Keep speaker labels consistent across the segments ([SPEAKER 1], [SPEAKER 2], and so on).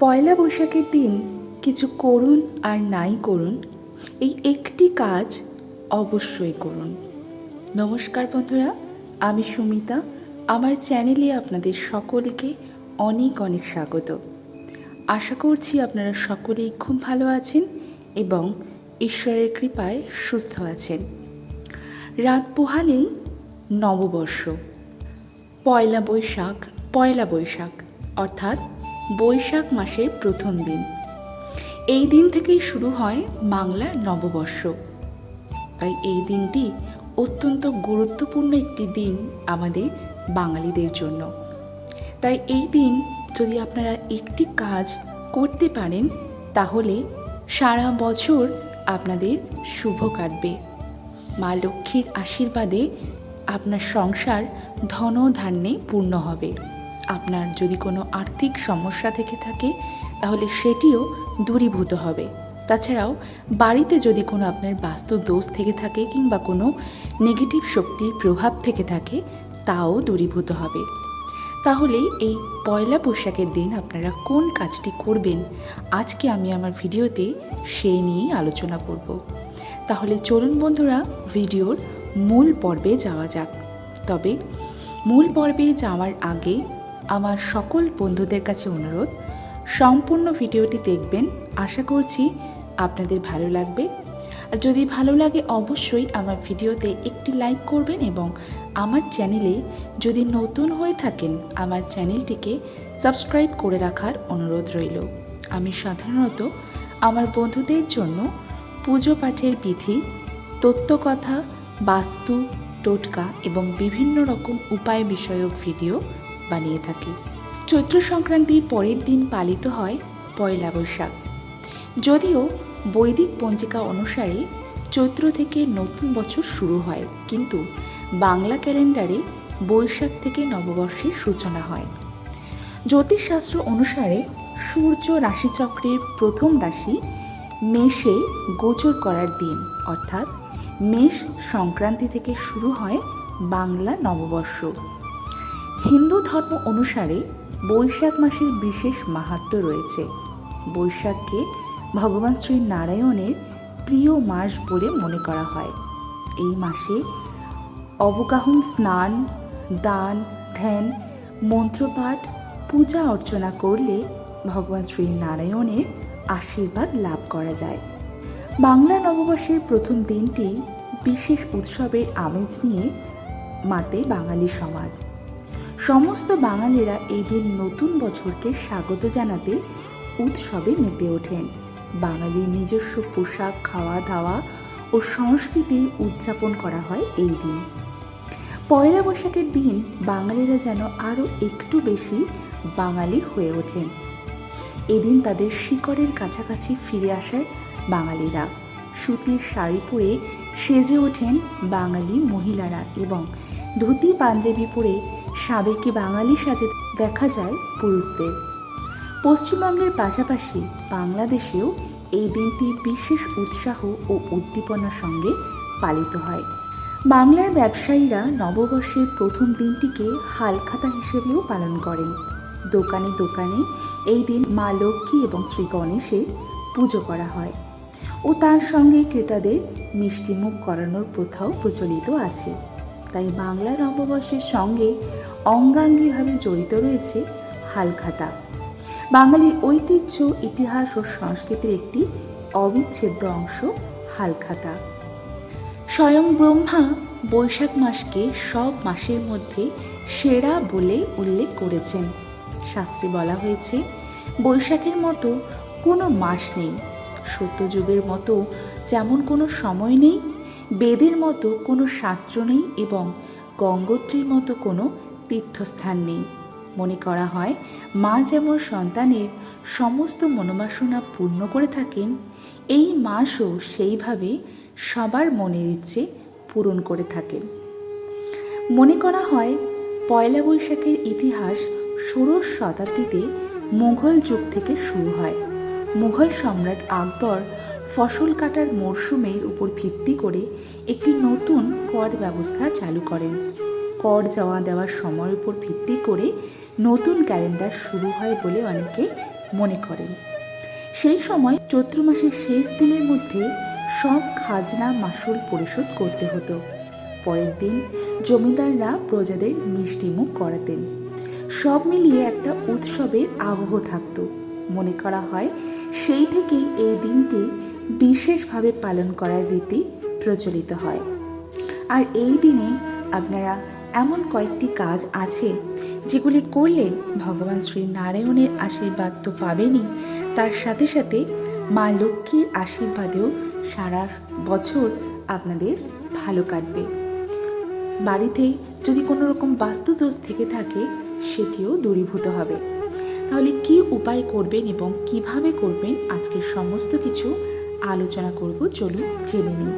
[SPEAKER 1] পয়লা বৈশাখের দিন কিছু করুন আর নাই করুন, এই একটি কাজ অবশ্যই করুন। নমস্কার বন্ধুরা, আমি সুমিতা। আমার চ্যানেলে আপনাদের সকলকে অনেক অনেক স্বাগত। আশা করছি আপনারা সকলেই খুব ভালো আছেন এবং ঈশ্বরের কৃপায় সুস্থ আছেন। রাত পোহালেই নববর্ষ, পয়লা বৈশাখ পয়লা বৈশাখ, অর্থাৎ বৈশাখ মাসের প্রথম দিন। এই দিন থেকেই শুরু হয় বাংলার নববর্ষ। তাই এই দিনটি অত্যন্ত গুরুত্বপূর্ণ একটি দিন আমাদের বাঙালিদের জন্য। তাই এই দিন যদি আপনারা একটি কাজ করতে পারেন, তাহলে সারা বছর আপনাদের শুভ কাটবে। মা লক্ষ্মীর আশীর্বাদে আপনার সংসার ধন ধান্যে পূর্ণ হবে। আপনার যদি কোনো আর্থিক সমস্যা থেকে থাকে, তাহলে সেটিও দূরীভূত হবে। তাছাড়াও, বাড়িতে যদি কোনো আপনার বাস্তু দোষ থেকে থাকে কিংবা কোনো নেগেটিভ শক্তির প্রভাব থেকে থাকে, তাও দূরীভূত হবে। তাহলে এই পয়লা বৈশাখের দিন আপনারা কোন কাজটি করবেন, আজকে আমি আমার ভিডিওতে সেই নিয়েই আলোচনা করব। তাহলে চলুন বন্ধুরা, ভিডিওর মূল পর্বে যাওয়া যাক। তবে মূল পর্বে যাওয়ার আগে আমার সকল বন্ধুদের কাছে অনুরোধ, সম্পূর্ণ ভিডিওটি দেখবেন। আশা করছি আপনাদের ভালো লাগবে। আর যদি ভালো লাগে, অবশ্যই আমার ভিডিওতে একটি লাইক করবেন এবং আমার চ্যানেলে যদি নতুন হয়ে থাকেন, আমার চ্যানেলটিকে সাবস্ক্রাইব করে রাখার অনুরোধ রইল। আমি সাধারণত আমার বন্ধুদের জন্য পুজো পাঠের বিধি, তত্ত্বকথা, বাস্তু, টোটকা এবং বিভিন্ন রকম উপায় বিষয়ক ভিডিও বানিয়ে থাকি। চৈত্র সংক্রান্তির পরের দিন পালিত হয় পয়লা বৈশাখ। যদিও বৈদিক পঞ্জিকা অনুসারে চৈত্র থেকে নতুন বছর শুরু হয়, কিন্তু বাংলা ক্যালেন্ডারে বৈশাখ থেকে নববর্ষের সূচনা হয়। জ্যোতিষশাস্ত্র অনুসারে সূর্য রাশিচক্রের প্রথম রাশি মেষে গোচর করার দিন, অর্থাৎ মেষ সংক্রান্তি থেকে শুরু হয় বাংলা নববর্ষ। হিন্দু ধর্ম অনুসারে বৈশাখ মাসের বিশেষ মাহাত্ম রয়েছে। বৈশাখকে ভগবান শ্রী নারায়ণের প্রিয় মাস বলে মনে করা হয়। এই মাসে অবগাহন স্নান, দান, ধ্যান, মন্ত্রপাঠ, পূজা অর্চনা করলে ভগবান শ্রী নারায়ণের আশীর্বাদ লাভ করা যায়। বাংলা নববর্ষের প্রথম দিনটি বিশেষ উৎসবের আমেজ নিয়ে মাতে বাঙালি সমাজ। সমস্ত বাঙালিরা এই দিন নতুন বছরকে স্বাগত জানাতে উৎসবে মেতে ওঠেন। বাঙালির নিজস্ব পোশাক খাওয়া দাওয়া ও সংস্কৃতি উদযাপন করা হয় এই দিন। পয়লা বৈশাখের দিন বাঙালিরা যেন আরও একটু বেশি বাঙালি হয়ে ওঠেন। এদিন তাদের শিকড়ের কাছাকাছি ফিরে আসার বাঙালিরা। সুতির শাড়ি পরে সেজে ওঠেন বাঙালি মহিলারা এবং ধুতি পাঞ্জাবি পরে সাবেকি বাঙালি সাজে দেখা যায় পুরুষদের। পশ্চিমবঙ্গের পাশাপাশি বাংলাদেশেও এই দিনটি বিশেষ উৎসাহ ও উদ্দীপনার সঙ্গে পালিত হয়। বাংলার ব্যবসায়ীরা নববর্ষের প্রথম দিনটিকে হালখাতা হিসেবেও পালন করেন। দোকানে দোকানে এই দিন মা লক্ষ্মী এবং শ্রী গণেশের পুজো করা হয় ও তার সঙ্গে ক্রেতাদের মিষ্টিমুখ করানোর প্রথাও প্রচলিত আছে। তাই বাংলা নববর্ষের সঙ্গে অঙ্গাঙ্গিভাবে জড়িত রয়েছে হালখাতা। বাঙালির ঐতিহ্য, ইতিহাস ও সংস্কৃতির একটি অবিচ্ছেদ্য অংশ হালখাতা। স্বয়ং ব্রহ্মা বৈশাখ মাসকে সব মাসের মধ্যে সেরা বলে উল্লেখ করেছেন। শাস্ত্রে বলা হয়েছে, বৈশাখের মতো কোনো মাস নেই। সত্যযুগের মতো যেমন কোনো সময় নেই বেদের মতো কোনো শাস্ত্র নেই এবং গঙ্গোত্রীর মতো কোনো তীর্থস্থান নেই। মনে করা হয়, মা যেমন সন্তানের সমস্ত মনোবাসনা পূর্ণ করে থাকেন, এই মাসও সেইভাবে সবার মনের ইচ্ছে পূরণ করে থাকেন। মনে করা হয়, পয়লা বৈশাখের ইতিহাস ষোড়শ শতাব্দীতে মুঘল যুগ থেকে শুরু হয়। মুঘল সম্রাট আকবর ফসল কাটার মরশুমের উপর ভিত্তি করে একটি নতুন কর ব্যবস্থা চালু করেন। কর জমা দেওয়ার সময়ের উপর ভিত্তি করে নতুন ক্যালেন্ডার শুরু হয় বলে অনেকে মনে করেন। সেই সময় চৈত্র মাসের শেষ দিনের মধ্যে সব খাজনা মাসুল পরিশোধ করতে হতো। পরের দিন জমিদাররা প্রজাদের মিষ্টিমুখ করাতেন। সব মিলিয়ে একটা উৎসবের আবহ থাকতো। মনে করা হয় সেই থেকেই এই দিনটি বিশেষভাবে পালন করার রীতি প্রচলিত হয়। আর এই দিনে আপনারা এমন কয়েকটি কাজ আছে যেগুলি করলে ভগবান শ্রী নারায়ণের আশীর্বাদ তো পাবেনই। তার সাথে সাথে মা লক্ষ্মীর আশীর্বাদেও সারা বছর আপনাদের ভালো কাটবে। বাড়িতে যদি কোনো রকম বাস্তুদোষ থেকে থাকে, সেটিও দূরীভূত হবে। তাহলে কি উপায় করবেন এবং কীভাবে করবেন? আজকের সমস্ত কিছু আলোচনা করব, চলুন জেনে নিই।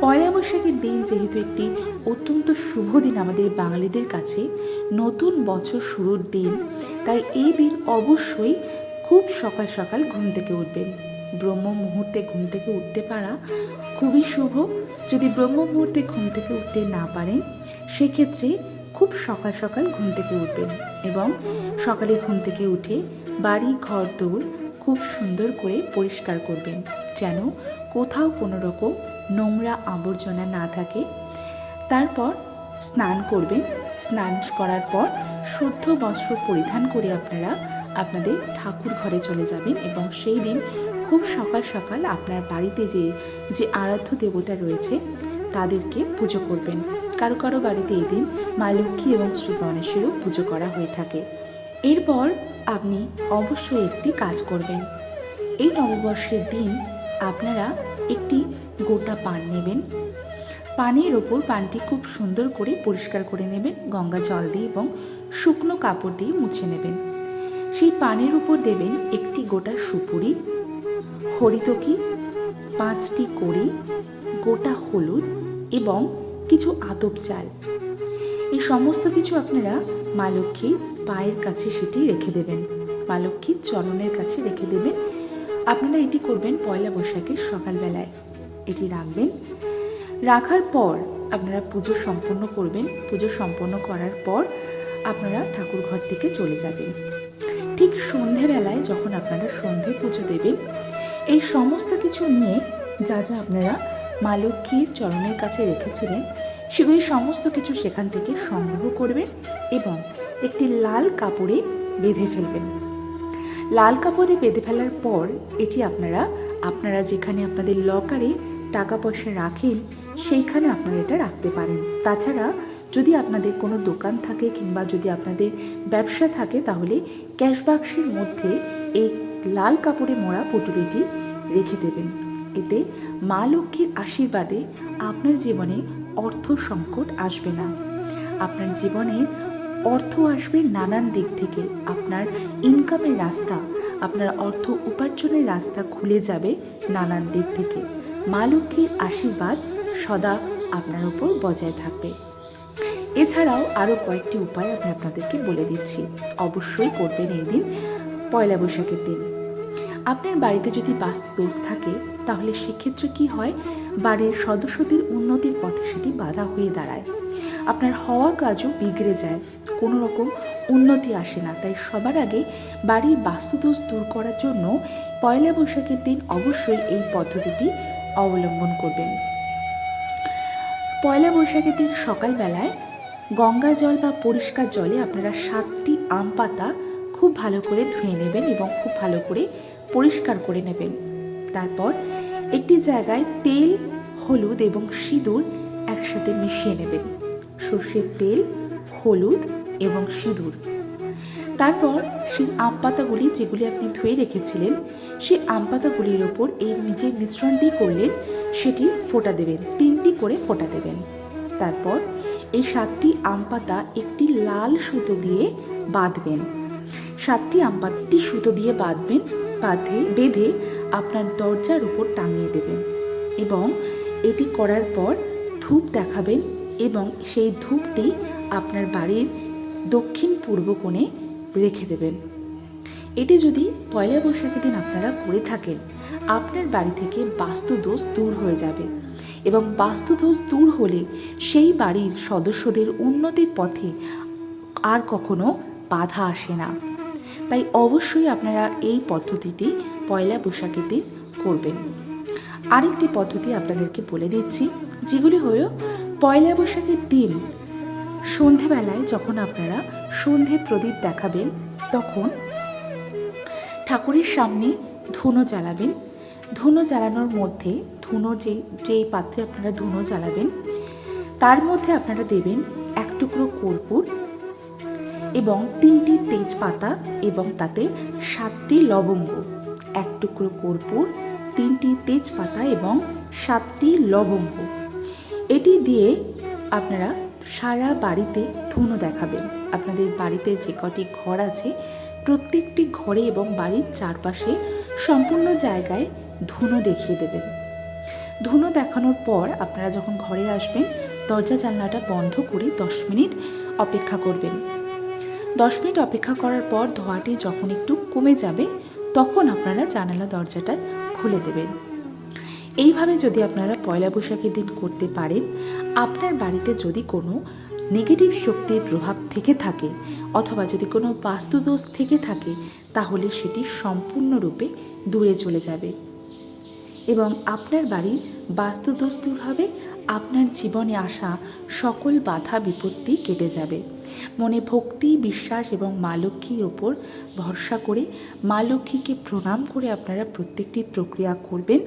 [SPEAKER 1] পয়লা বৈশাখের দিন যেহেতু একটি অত্যন্ত শুভ দিন আমাদের বাঙালিদের কাছে, নতুন বছর শুরুর দিন, তাই এই দিন অবশ্যই খুব সকাল সকাল ঘুম থেকে উঠবেন। ব্রহ্ম মুহূর্তে ঘুম থেকে উঠতে পারা খুবই শুভ। যদি ব্রহ্ম মুহূর্তে ঘুম থেকে উঠতে না পারেন, সেক্ষেত্রে খুব সকাল সকাল ঘুম থেকে উঠবেন এবং সকালে ঘুম থেকে উঠে বাড়ি, ঘর, দৌড় খুব সুন্দর করে পরিষ্কার করবেন, যেন কোথাও কোনো রকম নোংরা আবর্জনা না থাকে। তারপর স্নান করবেন। স্নান করার পর শুদ্ধ বস্ত্র পরিধান করে আপনারা আপনাদের ঠাকুর ঘরে চলে যাবেন এবং সেই দিন খুব সকাল সকাল আপনার বাড়িতে যে যে আরাধ্য দেবতা রয়েছে, তাদেরকে পুজো করবেন। কারও কারও বাড়িতে এই দিন মা লক্ষ্মী এবং শ্রী গণেশেরও পুজো করা হয়ে থাকে। এরপর আপনি অবশ্যই একটি কাজ করবেন। এই নববর্ষের দিন আপনারা একটি গোটা পান নেবেন। পানের ওপর পানটি খুব সুন্দর করে পরিষ্কার করে নেবেন, গঙ্গা জল দিয়ে এবং শুকনো কাপড় দিয়ে মুছে নেবেন। সেই পানের উপর দেবেন একটি গোটা সুপুরি, হরিতকি, পাঁচটি কড়ি, গোটা হলুদ এবং কিছু আতপ চাল। এই সমস্ত কিছু আপনারা মা লক্ষ্মীর পায়ের কাছে সেটি রেখে দেবেন। মা চরণের কাছে রেখে দেবেন। আপনারা এটি করবেন পয়লা বৈশাখের সকালবেলায়। এটি রাখবেন। রাখার পর আপনারা পুজো সম্পন্ন করবেন। পুজো সম্পন্ন করার পর আপনারা ঠাকুর ঘর থেকে চলে যাবেন। ঠিক সন্ধেবেলায় যখন আপনারা সন্ধে পুজো দেবেন, এই সমস্ত কিছু নিয়ে যা যা আপনারা মা লক্ষ্মীর চরণের কাছে রেখেছিলেন, সেগুলি সমস্ত কিছু সেখান থেকে সংগ্রহ করবেন এবং একটি লাল কাপড়ে বেঁধে ফেলবেন। লাল কাপড়ে বেঁধে ফেলার পর এটি আপনারা আপনারা যেখানে আপনাদের লকারে টাকা পয়সা রাখেন, সেইখানে আপনারা এটা রাখতে পারেন। তাছাড়া যদি আপনাদের কোনো দোকান থাকে কিংবা যদি আপনাদের ব্যবসা থাকে, তাহলে ক্যাশ বাক্সের মধ্যে এই লাল কাপড়ে মোড়া পুটুলিটি রেখে দেবেন। এতে মা লক্ষ্মীর আশীর্বাদে আপনার জীবনে অর্থ সংকট আসবে না। আপনার জীবনে অর্থ আসবে নানান দিক থেকে। আপনার ইনকামের রাস্তা, আপনার অর্থ উপার্জনের রাস্তা খুলে যাবে নানান দিক থেকে। মা লক্ষ্মীর আশীর্বাদ সদা আপনার উপর বজায় থাকবে। এছাড়াও আরও কয়েকটি উপায় আমি আপনাদেরকে বলে দিচ্ছি। অবশ্যই করবেন এই দিন পয়লা বৈশাখের দিন। আপনার বাড়িতে যদি বাস্তু দোষ থাকে, তাহলে সেক্ষেত্রে কি হয়? বাড়ির সদস্যদের উন্নতির পথে সেটি বাধা হয়ে দাঁড়ায়। আপনার হওয়া কাজও বিগড়ে যায়। কোনো রকম উন্নতি আসে না। তাই সবার আগে বাড়ির বাস্তুদোষ দূর করার জন্য পয়লা বৈশাখের দিন অবশ্যই এই পদ্ধতিটি অবলম্বন করবেন। পয়লা বৈশাখের দিন সকালবেলায় গঙ্গা জল বা পরিষ্কার জলে আপনারা সাতটি আম পাতা খুব ভালো করে ধুয়ে নেবেন এবং খুব ভালো করে পরিষ্কার করে নেবেন। তারপর একটি জায়গায় তেল, হলুদ এবং সিঁদুর একসাথে মিশিয়ে নেবেন। সর্ষের তেল, হলুদ এবং সিঁদুর। তারপর সেই আম পাতাগুলি যেগুলি আপনি ধুয়ে রেখেছিলেন, সেই আম পাতাগুলির ওপর এই যে মিশ্রণটি করলেন, সেটি ফোটা দেবেন, তিনটি করে ফোটা দেবেন। তারপর এই সাতটি আম পাতা একটি লাল সুতো দিয়ে বাঁধবেন। সাতটি আম পাতাটি সুতো দিয়ে বাঁধবেন বাঁধে বেঁধে আপনার দরজার উপর টাঙিয়ে দেবেন এবং এটি করার পর ধূপ দেখাবেন এবং সেই ধূপটি আপনার বাড়ির দক্ষিণ পূর্ব কোণে রেখে দেবেন। এটি যদি পয়লা বৈশাখের দিন আপনারা করে থাকেন, আপনার বাড়ি থেকে বাস্তুদোষ দূর হয়ে যাবে এবং বাস্তুদোষ দূর হলে সেই বাড়ির সদস্যদের উন্নতির পথে আর কখনো বাধা আসে না। তাই অবশ্যই আপনারা এই পদ্ধতিটি পয়লা বৈশাখের দিন করবেন। আরেকটি পদ্ধতি আপনাদেরকে বলে দিচ্ছি, যেগুলি হলো পয়লা বৈশাখের দিন সন্ধেবেলায় যখন আপনারা সন্ধে প্রদীপ দেখাবেন, তখন ঠাকুরের সামনে ধুনো জ্বালাবেন। ধুনো জ্বালানোর মধ্যে ধুনো যে, যেই পাত্রে আপনারা ধুনো জ্বালাবেন, তার মধ্যে আপনারা দেবেন এক টুকরো কর্পূর এবং তিনটি তেজপাতা এবং তাতে সাতটি লবঙ্গ, এক টুকরো কর্পূর, তিনটি তেজপাতা এবং সাতটি লবঙ্গ। এটি দিয়ে আপনারা সারা বাড়িতে ধুনো দেখাবেন। আপনাদের বাড়িতে যে কটি ঘর আছে, প্রত্যেকটি ঘরে এবং বাড়ির চারপাশে সম্পূর্ণ জায়গায় ধুনো দেখিয়ে দেবেন। ধুনো দেখানোর পর আপনারা যখন ঘরে আসবেন, দরজা জানলাটা বন্ধ করে দশ মিনিট অপেক্ষা করবেন। দশ মিনিট অপেক্ষা করার পর ধোঁয়াটি যখন একটু কমে যাবে, তখন আপনারা জানালা দরজাটা খুলে দেবেন। এইভাবে যদি আপনারা পয়লা বৈশাখের দিন করতে পারেন, আপনার বাড়িতে যদি কোনো নেগেটিভ শক্তির প্রভাব থেকে থাকে অথবা যদি কোনো বাস্তুদোষ থেকে থাকে, তাহলে সেটি সম্পূর্ণরূপে দূরে চলে যাবে এবং আপনার বাড়ির বাস্তুদোষ দূর হবে আপনার জীবনে আসা সকল বাধা বিপত্তি কেটে যাবে। মনে ভক্তি, বিশ্বাস এবং মা লক্ষ্মীর ওপর ভরসা করে মা লক্ষ্মীকে প্রণাম করে আপনারা প্রত্যেকটি প্রক্রিয়া করবেন।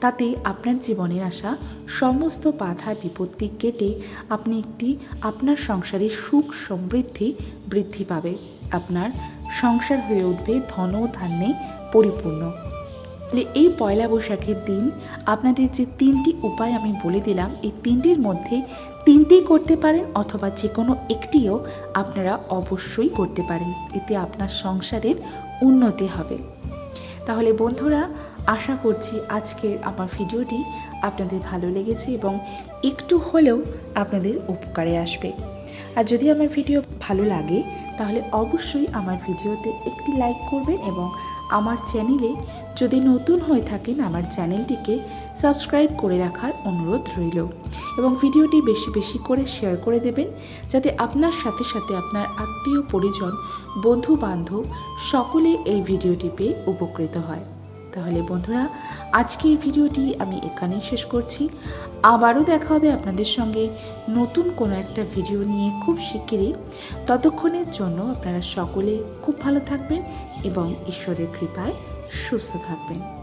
[SPEAKER 1] তাতে আপনার জীবনে আসা সমস্ত বাধা বিপত্তি কেটে আপনি একটি আপনার সংসারে সুখ সমৃদ্ধি বৃদ্ধি পাবে। আপনার সংসার হয়ে উঠবে ধন ধান্যে পরিপূর্ণ। তাহলে এই পয়লা বৈশাখের দিন আপনাদের যে তিনটি উপায় আমি বলে দিলাম, এই তিনটির মধ্যে তিনটি করতে পারেন অথবা যে কোনো একটিও আপনারা অবশ্যই করতে পারেন। এতে আপনার সংসারের উন্নতি হবে। তাহলে বন্ধুরা, আশা করছি আজকের আমার ভিডিওটি আপনাদের ভালো লেগেছে এবং একটু হলেও আপনাদের উপকারে আসবে। আর যদি আমার ভিডিও ভালো লাগে, তাহলে অবশ্যই আমার ভিডিওতে একটি লাইক করবেন এবং আমার চ্যানেলে যদি নতুন হয়ে থাকেন আমার চ্যানেলটিকে সাবস্ক্রাইব করে রাখার অনুরোধ রইল এবং ভিডিওটি বেশি বেশি করে শেয়ার করে দেবেন যাতে আপনার সাথে সাথে আপনার আত্মীয়, পরিজন বন্ধু বান্ধব সকলে এই ভিডিওটি পেয়ে উপকৃত হয়। তাহলে বন্ধুরা, আজকে এই ভিডিওটি আমি এখানেই শেষ করছি। আবারও দেখা হবে আপনাদের সঙ্গে নতুন কোনো একটা ভিডিও নিয়ে খুব শিগগিরই। ততক্ষণের জন্য আপনারা সকলে খুব ভালো থাকবেন এবং ঈশ্বরের কৃপায় সুস্থ থাকবেন।